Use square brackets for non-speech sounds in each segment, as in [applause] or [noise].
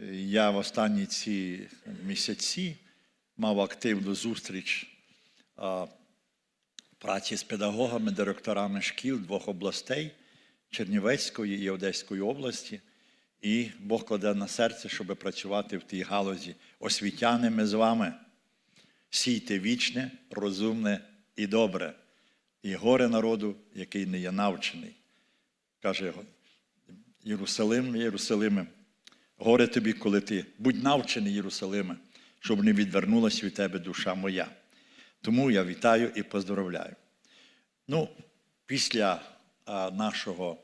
Я в останні ці місяці мав активну зустріч праці з педагогами, директорами шкіл двох областей Чернівецької і Одеської області. І Бог кладе на серце, щоб працювати в тій галузі. Освітяни ми з вами. Сійте вічне, розумне і добре. І горе народу, який не є навчений. Каже Єрусалим, Єрусалиме, горе тобі, коли ти будь навчений, Єрусалиме, щоб не відвернулася від тебе душа моя. Тому я вітаю і поздоровляю. Ну, після а, нашого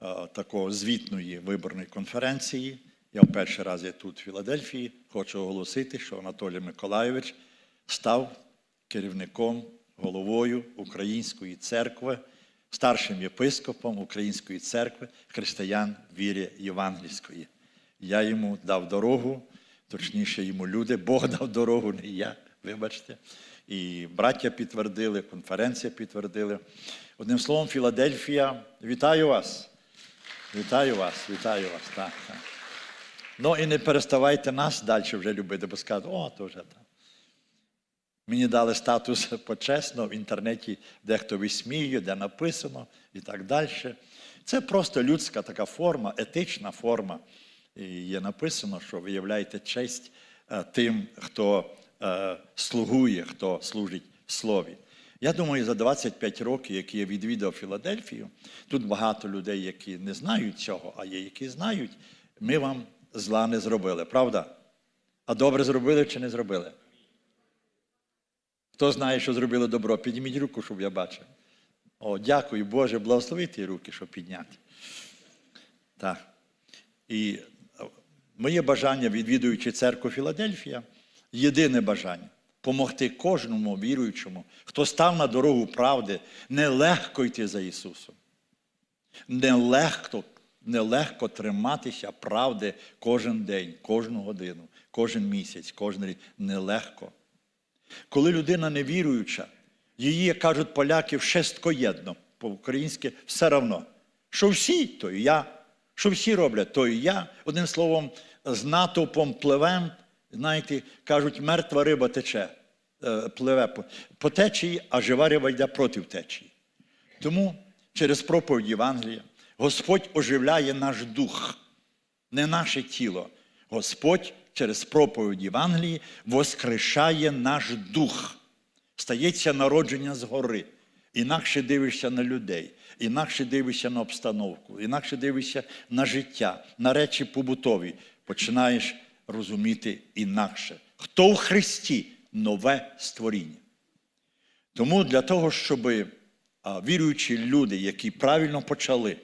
а, такого звітної виборної конференції, я в перший раз є тут, в Філадельфії, хочу оголосити, що Анатолій Миколайович став керівником, головою Української церкви, старшим єпископом Української церкви християн вірі Євангельської. Я йому дав дорогу, точніше, йому люди, Бог дав дорогу, не я, вибачте. І браття підтвердили, конференція підтвердили. Одним словом, Філадельфія, вітаю вас. Вітаю вас, вітаю вас. Так, так. Ну і не переставайте нас далі вже любити, бо скажуть, о, то вже так. Мені дали статус [laughs] почесно в інтернеті, дехто висміює, де написано і так далі. Це просто людська така форма, етична форма. Є написано, що виявляєте честь е, тим, хто е, слугує, хто служить слові. Я думаю, за 25 років, які я відвідав Філадельфію, тут багато людей, які не знають цього, а є, які знають, ми вам зла не зробили, правда? А добре зробили чи не зробили? Хто знає, що зробили добро, підніміть руку, щоб я бачив. О, дякую, Боже, благослови ті руки, щоб підняти. Так. І моє бажання, відвідуючи церкву Філадельфія, єдине бажання помогти кожному віруючому, хто став на дорогу правди, нелегко йти за Ісусом. Нелегко, нелегко триматися правди кожен день, кожну годину, кожен місяць, кожен рік. Нелегко. Коли людина невіруюча, її, як кажуть поляки, шесткоєдно, по-українськи все равно. Що всі, то і я. Що всі роблять, то і я. Одним словом, з натовпом пливем, знаєте, кажуть, мертва риба тече, е, пливе по, течії, а жива риба йде проти течії. Тому через проповідь Євангелія Господь оживляє наш дух, не наше тіло. Господь через проповідь Євангелії воскрешає наш дух. Стається народження згори. Інакше дивишся на людей, інакше дивишся на обстановку, інакше дивишся на життя, на речі побутові. Починаєш розуміти інакше. Хто у Христі нове створіння. Тому для того, щоб віруючі люди, які правильно почали,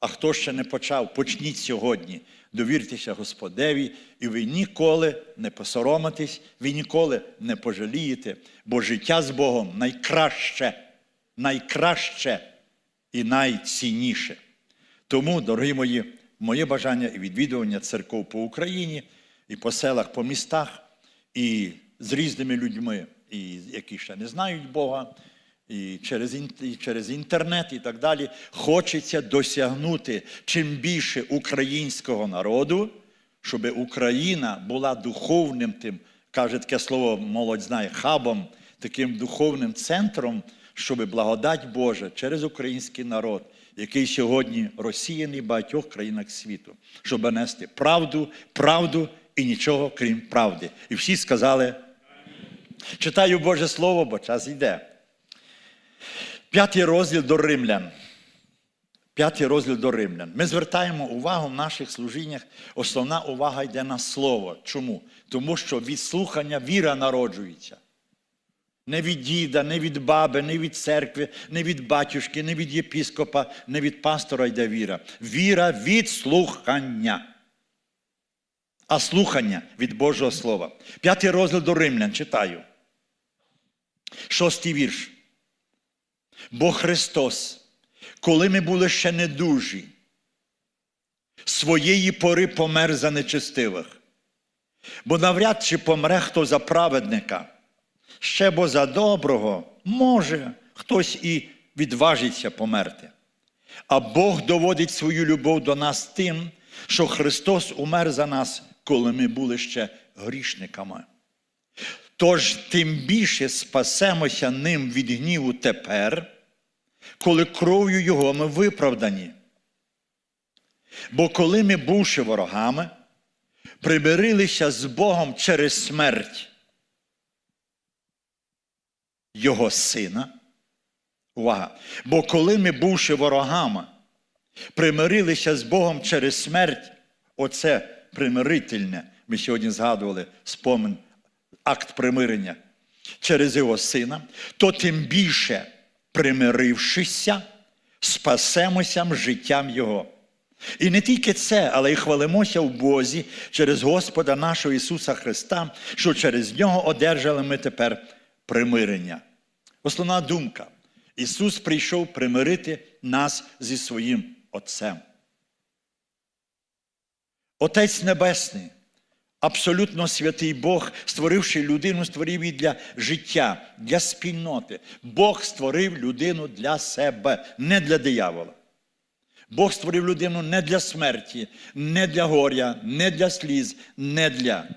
а хто ще не почав, почніть сьогодні. Довіртеся Господеві, і ви ніколи не посоромитесь, ви ніколи не пожалієте, бо життя з Богом найкраще, найкраще і найцінніше. Тому, дорогі мої, моє бажання і відвідування церков по Україні, і по селах, по містах, і з різними людьми, і які ще не знають Бога, і через, і через інтернет, і так далі, хочеться досягнути чим більше українського народу, щоб Україна була духовним тим, каже таке слово, молодь знає, хабом, таким духовним центром, щоб благодать Божа через український народ, який сьогодні розсіяний в багатьох країнах світу, щоб нести правду, правду і нічого крім правди. І всі сказали. Читаю Боже Слово, бо час йде. П'ятий розділ до римлян. П'ятий розділ до римлян. Ми звертаємо увагу в наших служіннях. Основна увага йде на слово. Чому? Тому що від слухання віра народжується. Не від діда, не від баби, не від церкви, не від батюшки, не від єпіскопа, не від пастора йде віра. Віра від слухання. А слухання від Божого Слова. П'ятий розділ до римлян читаю. Шостий вірш. Бо Христос, коли ми були ще недужі, своєї пори помер за нечестивих. Бо навряд чи помре хто за праведника, ще бо за доброго може хтось і відважиться померти. А Бог доводить свою любов до нас тим, що Христос умер за нас, коли ми були ще грішниками. Тож тим більше спасемося ним від гніву тепер, коли кров'ю Його ми виправдані. Бо коли ми, бувши ворогами, примирилися з Богом через смерть Його Сина. Увага! Бо коли ми, бувши ворогами, примирилися з Богом через смерть, оце примирительне, ми сьогодні згадували спомин, акт примирення через Його Сина, то тим більше, примирившися, спасемося життям Його. І не тільки це, але й хвалимося в Бозі через Господа нашого Ісуса Христа, що через Нього одержали ми тепер примирення. Основна думка. Ісус прийшов примирити нас зі своїм Отцем. Отець Небесний, абсолютно святий Бог, створивши людину, створив її для життя, для спільноти. Бог створив людину для себе, не для диявола. Бог створив людину не для смерті, не для горя, не для сліз, не для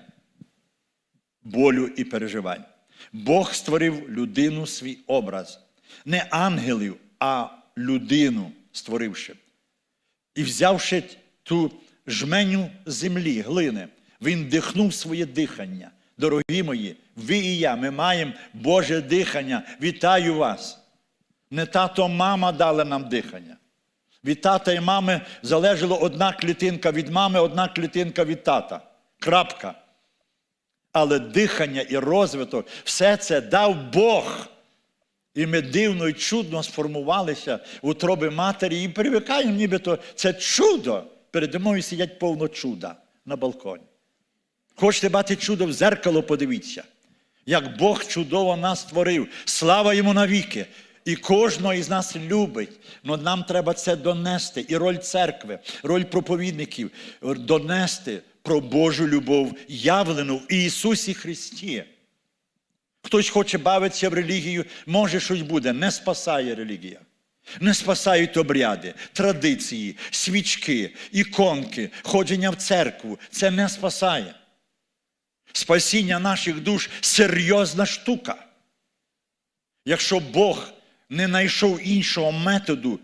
болю і переживань. Бог створив людину свій образ. Не ангелів, а людину створивши. І взявши ту жменю землі, глини, він дихнув своє дихання. Дорогі мої, ви і я, ми маємо Боже дихання. Вітаю вас. Не тато, мама дали нам дихання. Від тата і мами залежала одна клітинка від мами, одна клітинка від тата. Крапка. Але дихання і розвиток, все це дав Бог. І ми дивно і чудно сформувалися в утробі матері і привикаємо, нібито це чудо. Переді мною сидять повно чуда на балконі. Хочете бачити чудо в зеркало, подивіться, як Бог чудово нас створив. Слава йому навіки! І кожного із нас любить. Но нам треба це донести. І роль церкви, роль проповідників донести про Божу любов, явлену в Ісусі Христі. Хтось хоче бавитися в релігію, може щось буде, не спасає релігія. Не спасають обряди, традиції, свічки, іконки, ходження в церкву. Це не спасає. Спасіння наших душ серйозна штука. Якщо Бог не знайшов іншого методу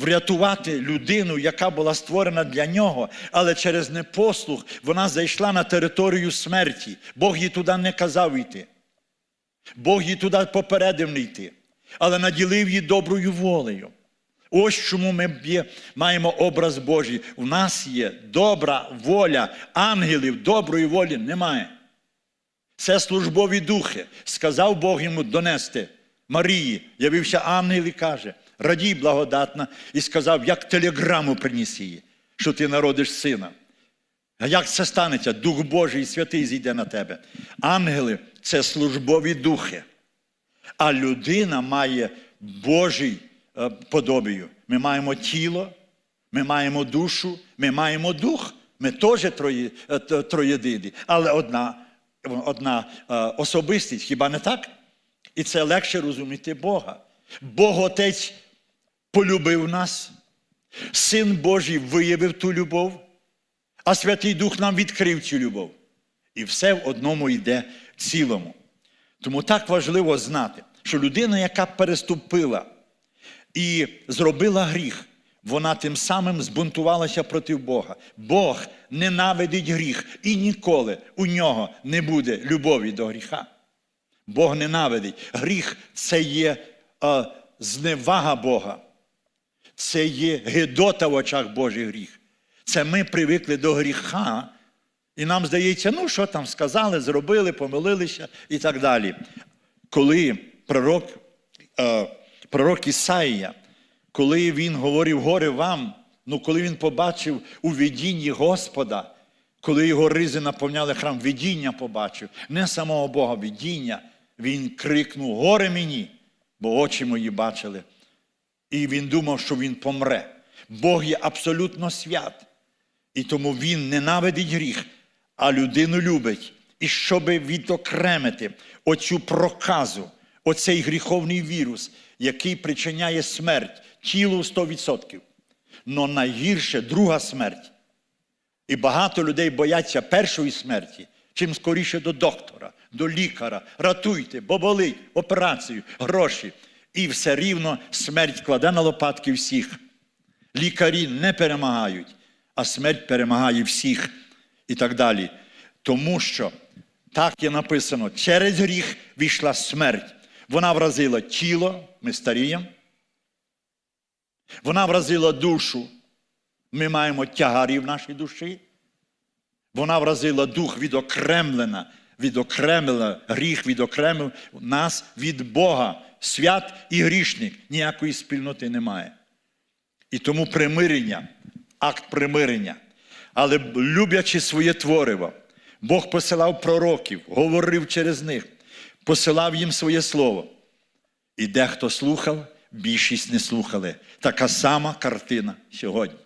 врятувати людину, яка була створена для нього, але через непослух вона зайшла на територію смерті. Бог їй туди не казав йти. Бог їй туди попередив не йти, але наділив її доброю волею. Ось чому ми є, маємо образ Божий. У нас є добра воля, ангелів доброї волі немає. Це службові духи. Сказав Бог йому донести Марії, явився ангел і каже, радій благодатна, і сказав, як телеграму приніс її, що ти народиш сина. А як це станеться? Дух Божий святий зійде на тебе. Ангели це службові духи. А людина має Божий е, подобію. Ми маємо тіло, ми маємо душу, ми маємо дух. Ми теж троє, е, троєдині, але одна, одна е, особистість, хіба не так? І це легше розуміти Бога. Бог Отець полюбив нас, Син Божий виявив ту любов, а Святий Дух нам відкрив цю любов. І все в одному йде цілому. Тому так важливо знати, що людина, яка переступила і зробила гріх, вона тим самим збунтувалася проти Бога. Бог ненавидить гріх і ніколи у нього не буде любові до гріха. Бог ненавидить. Гріх це є е, зневага Бога. Це є гидота в очах Божий гріх. Це ми привикли до гріха, і нам здається, ну що там сказали, зробили, помилилися і так далі. Коли пророк, е, пророк Ісаїя, коли він говорив горе вам, ну коли він побачив у видінні Господа, коли його ризи наповняли храм, видіння побачив, не самого Бога, видіння, він крикнув Горе мені, бо очі мої бачили. І він думав, що він помре. Бог є абсолютно свят. І тому він ненавидить гріх, а людину любить. І щоб відокремити оцю проказу, оцей гріховний вірус, який причиняє смерть тілу 100%. Но найгірше друга смерть. І багато людей бояться першої смерті, чим скоріше до доктора, до лікаря. Ратуйте, бо болить, операцію, гроші. І все рівно смерть кладе на лопатки всіх. Лікарі не перемагають, а смерть перемагає всіх і так далі. Тому що так є написано: через гріх війшла смерть. Вона вразила тіло, ми старіємо. Вона вразила душу. Ми маємо тягарі в нашій душі. Вона вразила дух відокремлена, відокремила, гріх відокремив нас від Бога. Свят і грішник ніякої спільноти немає. І тому примирення, акт примирення. Але люблячи своє твориво, Бог посилав пророків, говорив через них, посилав їм своє слово. І дехто слухав, більшість не слухали. Така сама картина сьогодні.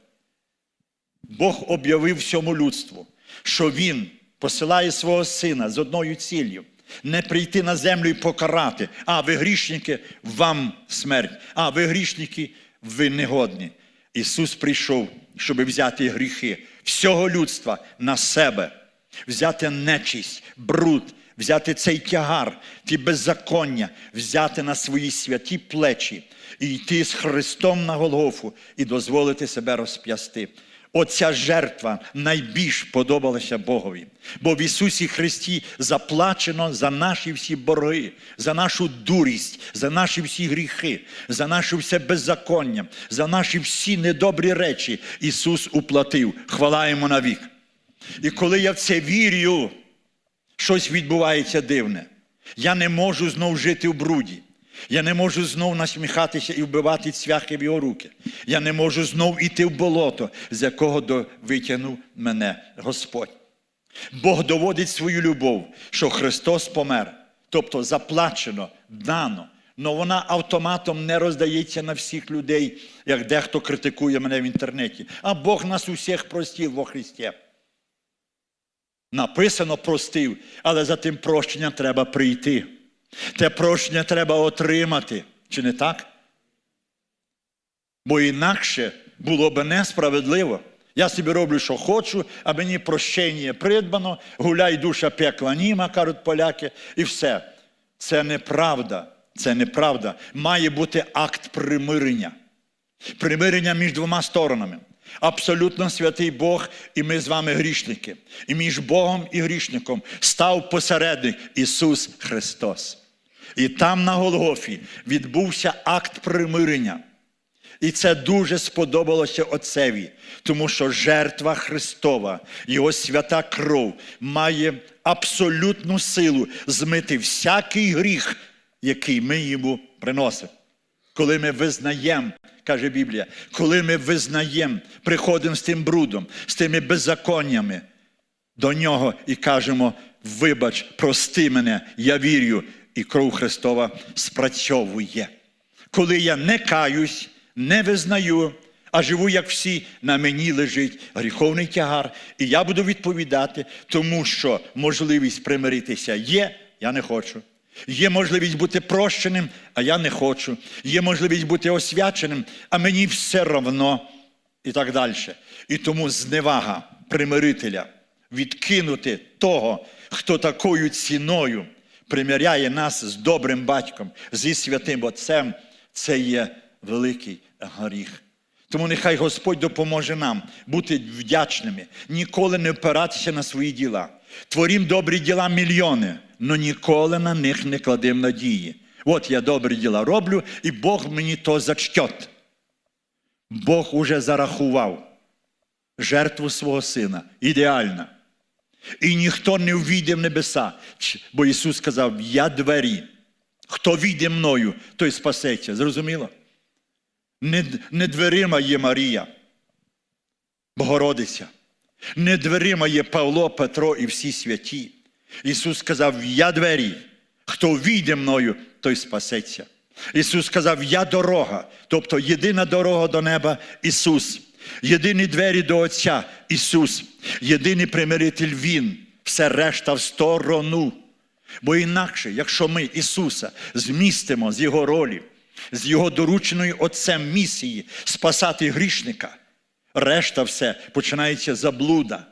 Бог об'явив всьому людству, що Він посилає свого сина з одною ціллю. Не прийти на землю і покарати. А ви грішники, вам смерть. А ви грішники, ви негодні. Ісус прийшов, щоб взяти гріхи всього людства на себе, взяти нечисть, бруд, взяти цей тягар, ті беззаконня, взяти на свої святі плечі і йти з Христом на Голгофу і дозволити себе розп'ясти. Оця жертва найбільш подобалася Богові. Бо в Ісусі Христі заплачено за наші всі борги, за нашу дурість, за наші всі гріхи, за наше все беззаконня, за наші всі недобрі речі. Ісус уплатив. Хвала йому навік. І коли я в це вірю, щось відбувається дивне. Я не можу знов жити в бруді. Я не можу знов насміхатися і вбивати цвяхи в його руки. Я не можу знов іти в болото, з якого витягнув мене Господь. Бог доводить свою любов, що Христос помер, тобто заплачено, дано. але вона автоматом не роздається на всіх людей, як дехто критикує мене в інтернеті. А Бог нас усіх простив во Христі. Написано простив, але за тим прощенням треба прийти. Те прощення треба отримати. Чи не так? Бо інакше було б несправедливо. Я собі роблю, що хочу, а мені прощення придбано, гуляй душа пекла німа, кажуть поляки, і все. Це неправда. Це неправда. Має бути акт примирення. Примирення між двома сторонами. Абсолютно святий Бог, і ми з вами грішники. І між Богом і грішником став посередник Ісус Христос. І там на Голгофі відбувся акт примирення. І це дуже сподобалося Отцеві, тому що жертва Христова, Його свята кров має абсолютну силу змити всякий гріх, який ми йому приносимо. Коли ми визнаємо, каже Біблія, коли ми визнаємо, приходимо з тим брудом, з тими беззаконнями до нього і кажемо: вибач, прости мене, я вірю, і кров Христова спрацьовує. Коли я не каюсь, не визнаю, а живу, як всі, на мені лежить гріховний тягар, і я буду відповідати, тому що можливість примиритися є, я не хочу. Є можливість бути прощеним, а я не хочу. Є можливість бути освяченим, а мені все равно. І так далі. І тому зневага примирителя відкинути того, хто такою ціною примиряє нас з добрим батьком, зі святим Отцем, це є великий гріх. Тому нехай Господь допоможе нам бути вдячними, ніколи не опиратися на свої діла. Творім добрі діла мільйони, але ніколи на них не кладемо надії. От я добрі діла роблю, і Бог мені то зачтет. Бог уже зарахував жертву свого сина. Ідеальна. І ніхто не ввійде в небеса. Бо Ісус сказав: Я двері. Хто війде мною, той спасеться. Зрозуміло? Не, не дверима є Марія, Богородиця. Не дверима є Павло, Петро і всі святі. Ісус сказав: Я двері. Хто війде мною, той спасеться. Ісус сказав: Я дорога, тобто єдина дорога до неба Ісус. Єдині двері до Отця Ісус. Єдиний примиритель Він. Все решта в сторону. Бо інакше, якщо ми Ісуса змістимо з Його ролі, з Його дорученої Отцем місії спасати грішника, решта все починається заблуда.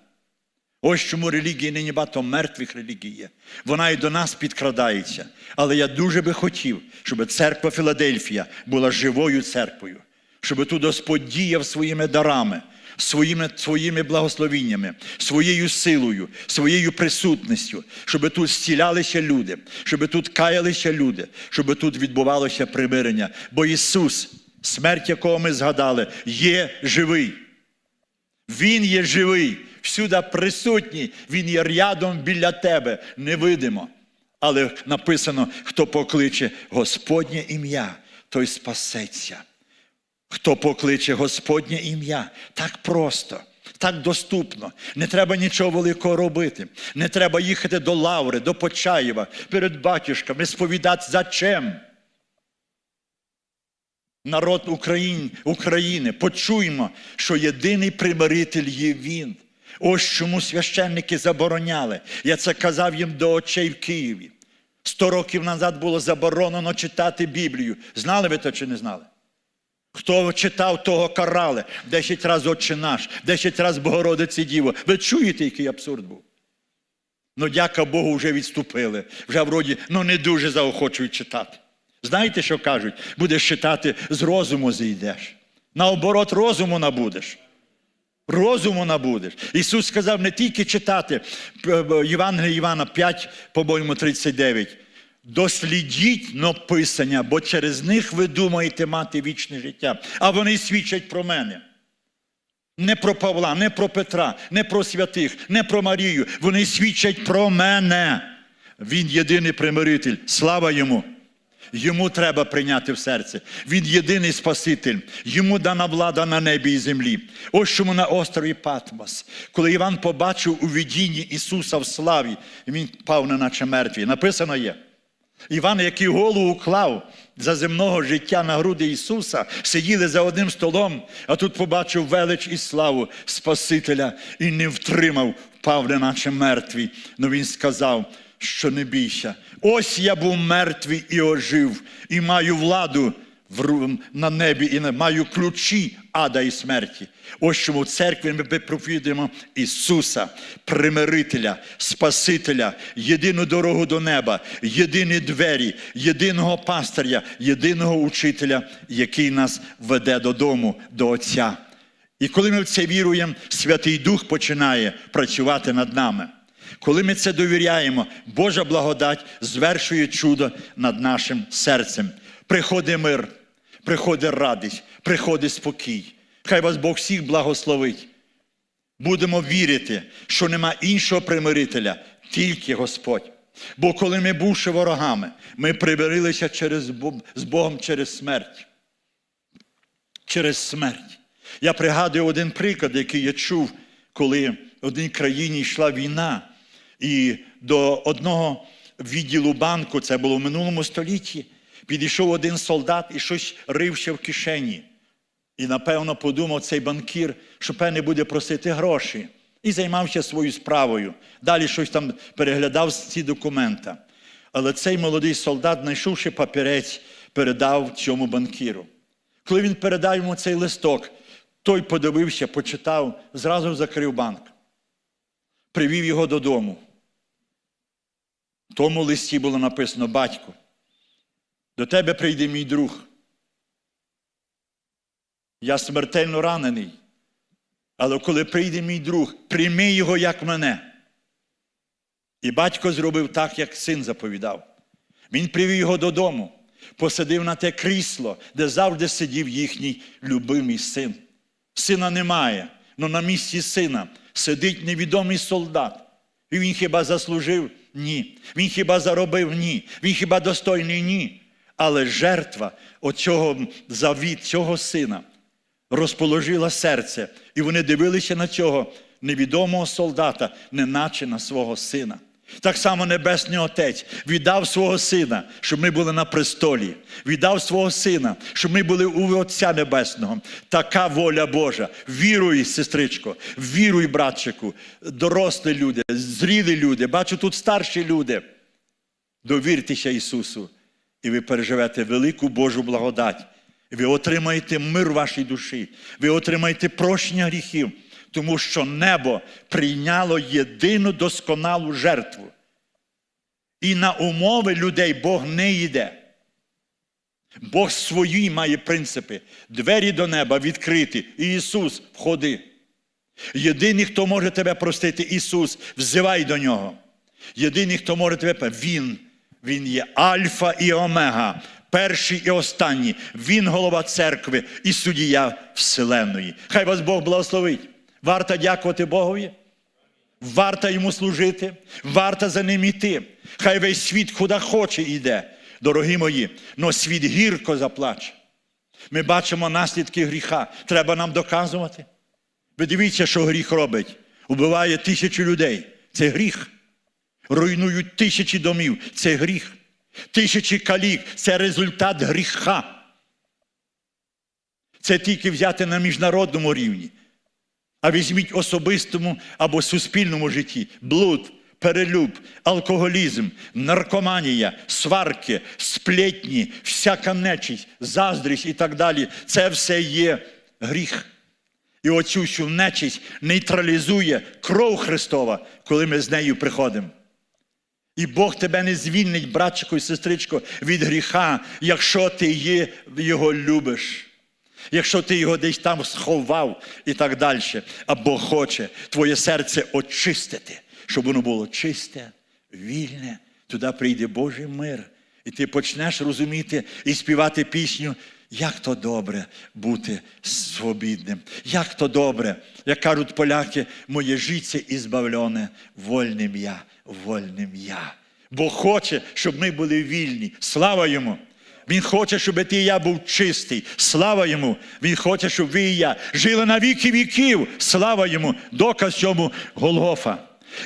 Ось чому релігії нині багато мертвих релігій є. Вона і до нас підкрадається. Але я дуже би хотів, щоб церква Філадельфія була живою церквою, щоб тут Господь діяв своїми дарами, своїми, своїми благословіннями, своєю силою, своєю присутністю, щоб тут зцілялися люди, щоб тут каялися люди, щоб тут відбувалося примирення. Бо Ісус, смерть якого ми згадали, є живий. Він є живий, всюди присутній, Він є рядом біля тебе, невидимо. Але написано, хто покличе Господнє ім'я, той спасеться. Хто покличе Господнє ім'я, так просто, так доступно. Не треба нічого великого робити. Не треба їхати до Лаври, до Почаєва, перед батюшками, сповідати за чим. Народ України, України, почуємо, що єдиний примиритель є Він. Ось чому священники забороняли. Я це казав їм до очей в Києві. Сто років назад було заборонено читати Біблію. Знали ви то чи не знали? Хто читав, того карали. Десять разів Отче наш, десять разів Богородиці Діво. Ви чуєте, який абсурд був? Ну, дяка Богу, вже відступили. Вже вроді ну, не дуже заохочують читати. Знаєте, що кажуть? Будеш читати, з розуму зійдеш. Наоборот, розуму набудеш. Розуму набудеш. Ісус сказав не тільки читати Євангелія Івана 5, по-моєму, 39. Дослідіть написання, бо через них ви думаєте мати вічне життя. А вони свідчать про мене. Не про Павла, не про Петра, не про святих, не про Марію. Вони свідчать про мене. Він єдиний примиритель. Слава йому! Йому треба прийняти в серце. Він єдиний Спаситель, йому дана влада на небі і землі. Ось чому на острові Патмос, коли Іван побачив у видінні Ісуса в славі, він пав неначе мертвий. Написано є. Іван, який голову клав за земного життя на груди Ісуса, сиділи за одним столом, а тут побачив велич і славу Спасителя і не втримав, впав неначе мертвий. Но він сказав, що не бійся. Ось я був мертвий і ожив, і маю владу на небі, і не маю ключі ада і смерті. Ось чому в церкві ми проповідуємо Ісуса, примирителя, Спасителя, єдину дорогу до неба, єдині двері, єдиного пастиря, єдиного учителя, який нас веде додому, до Отця. І коли ми в це віруємо, Святий Дух починає працювати над нами. Коли ми це довіряємо, Божа благодать звершує чудо над нашим серцем. Приходить мир, приходить радість, приходить спокій. Хай вас Бог всіх благословить. Будемо вірити, що нема іншого примирителя, тільки Господь. Бо коли ми, бувши ворогами, ми примирилися через, з Богом через смерть. Через смерть. Я пригадую один приклад, який я чув, коли в одній країні йшла війна. І до одного відділу банку, це було в минулому столітті, підійшов один солдат і щось рив ще в кишені. І, напевно, подумав цей банкір, що певне буде просити гроші. І займався своєю справою. Далі щось там переглядав ці документи. Але цей молодий солдат, знайшовши папірець, передав цьому банкіру. Коли він передав йому цей листок, той подивився, почитав, зразу закрив банк. Привів його додому. В тому листі було написано: Батько, до тебе прийде мій друг. Я смертельно ранений. Але коли прийде мій друг, прийми його як мене. І батько зробив так, як син заповідав. Він привів його додому, посадив на те крісло, де завжди сидів їхній любимий син. Сина немає, але на місці сина сидить невідомий солдат. І він хіба заслужив? Ні. Він хіба заробив? Ні. Він хіба достойний? Ні. Але жертва оцього завіт, цього сина розположила серце. І вони дивилися на цього невідомого солдата, неначе на свого сина. Так само Небесний Отець віддав свого Сина, щоб ми були на престолі, віддав свого Сина, щоб ми були у Отця Небесного. Така воля Божа. Віруй, сестричко, віруй, братчику, дорослі люди, зрілі люди, бачу тут старші люди. Довіртеся Ісусу, і ви переживете велику Божу благодать. Ви отримаєте мир вашій душі, ви отримаєте прощення гріхів. Тому що небо прийняло єдину досконалу жертву. І на умови людей Бог не йде. Бог свої має принципи. Двері до неба відкриті. І Ісус, входи. Єдиний, хто може тебе простити, Ісус, взивай до Нього. Єдиний, хто може тебе Він. Він є Альфа і Омега, перший і останній. Він голова церкви і суддя Вселенної. Хай вас Бог благословить. Варто дякувати Богові. Варто йому служити, варто за ним іти. Хай весь світ куди хоче йде, дорогі мої, но світ гірко заплаче. Ми бачимо наслідки гріха. Треба нам доказувати. Ви дивіться, що гріх робить. Убиває тисячі людей. Це гріх. Руйнують тисячі домів. Це гріх. Тисячі калік це результат гріха. Це тільки взяти на міжнародному рівні. А візьміть особистому або суспільному житті блуд, перелюб, алкоголізм, наркоманія, сварки, сплетні, всяка нечість, заздрість і так далі. Це все є гріх. І оцю всю нечість нейтралізує кров Христова, коли ми з нею приходимо. І Бог тебе не звільнить, братчику і сестричко, від гріха, якщо ти його любиш. Якщо ти його десь там сховав і так далі, а Бог хоче твоє серце очистити, щоб воно було чисте, вільне, туди прийде Божий мир. І ти почнеш розуміти і співати пісню, як то добре бути свобідним, як то добре, як кажуть поляки, моє життя ізбавлене, вольним я, вольним я. Бог хоче, щоб ми були вільні. Слава йому! Він хоче, щоб ти і я був чистий. Слава йому! Він хоче, щоб ви і я жили на віки віків. Слава йому! Доказ цьому Голгофа.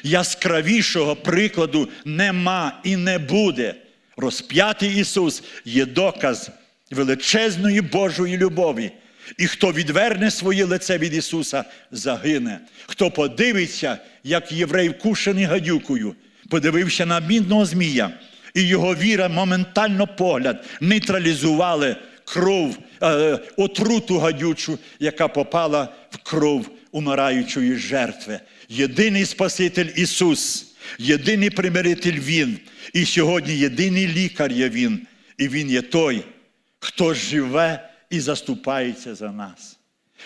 Яскравішого прикладу нема і не буде. Розп'ятий Ісус є доказ величезної Божої любові. І хто відверне своє лице від Ісуса, загине. Хто подивиться, як єврей вкушений гадюкою, подивився на бідного змія, і його віра моментально погляд нейтралізували кров, е, отруту гадючу, яка попала в кров умираючої жертви. Єдиний Спаситель Ісус, єдиний примиритель Він. І сьогодні єдиний лікар є Він. І Він є той, хто живе і заступається за нас.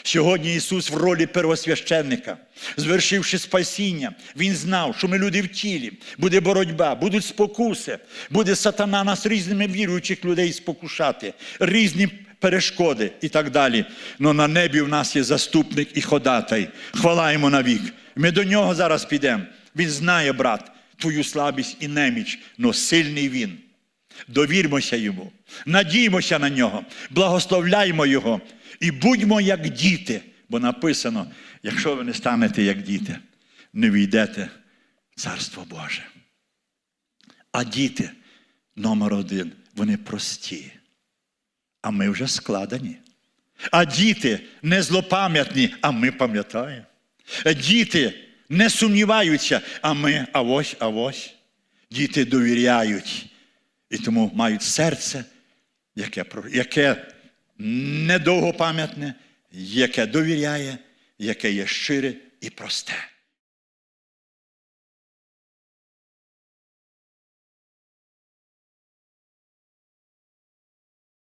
Сьогодні Ісус в ролі первосвященника, звершивши спасіння, Він знав, що ми люди в тілі, буде боротьба, будуть спокуси, буде сатана нас різними віруючих людей спокушати, різні перешкоди і так далі. Но на небі в нас є заступник і ходатай. Хвала йому навік. Ми до нього зараз підемо. Він знає, брат, твою слабість і неміч, но сильний він. Довірмося йому, надіймося на нього, благословляймо Його і будьмо як діти. Бо написано: якщо ви не станете як діти, не війдете в Царство Боже. А діти, номер один, вони прості. А ми вже складені. А діти не злопам'ятні, а ми пам'ятаємо. Діти не сумніваються, а ми авось, авось. Діти довіряють. І тому мають серце, яке, яке недовгопам'ятне, яке довіряє, яке є щире і просте.